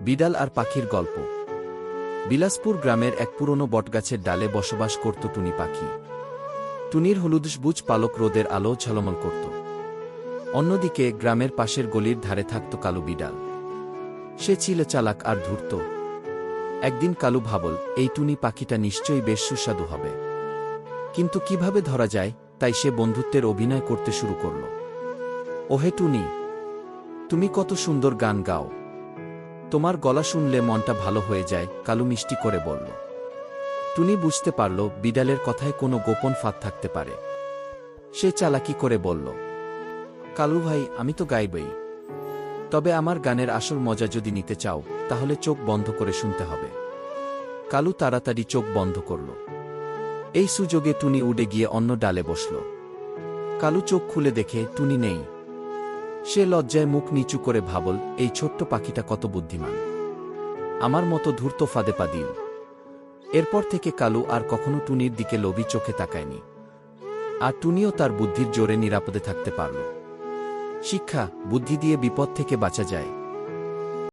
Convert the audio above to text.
বিড়াল আর পাখির গল্প। বিলাসপুর গ্রামের এক পুরনো বটগাছের ডালে বসবাস করত টুনি পাখি। টুনির হলুদসবুজ পালক রোদের আলো ঝলমল করত। অন্যদিকে গ্রামের পাশের গলির ধারে থাকত কালু বিড়াল। সে ছিল চালাক আর ধূর্ত। একদিন কালু ভাবল, এই টুনি পাখিটা নিশ্চয়ই বেশ সুস্বাদু হবে। কিন্তু কীভাবে ধরা যায়, তাই সে বন্ধুত্বের অভিনয় করতে শুরু করল। ওহে টুনি, তুমি কত সুন্দর গান গাও। তোমার গলা শুনলে মনটা ভালো হয়ে যায়, কালু মিষ্টি করে বলল। টুনি বুঝতে পারল, বিড়ালের কথায় কোনো গোপন ফাঁদ থাকতে পারে। সে চালাকি করে বলল, কালু ভাই, আমি তো গাইবই। তবে আমার গানের আসল মজা যদি নিতে চাও, তাহলে চোখ বন্ধ করে শুনতে হবে কালু তাড়াতাড়ি চোখ বন্ধ করল। এই সুযোগে টুনি উড়ে গিয়ে অন্য ডালে বসল। কালু চোখ খুলে দেখে, টুনি নেই। সে লজ্জায় মুখ নিচু করে ভাবল, এই ছোট্ট পাখিটা কত বুদ্ধিমান। আমার মতো ধূর্ত ফাঁদে পা দিল। এরপর থেকে কালু আর কখনো টুনির দিকে লবি চোখে তাকায়নি। আর টুনিও তার বুদ্ধির জোরে নিরাপদে থাকতে পারল। শিক্ষা, বুদ্ধি দিয়ে বিপদ থেকে বাঁচা যায়।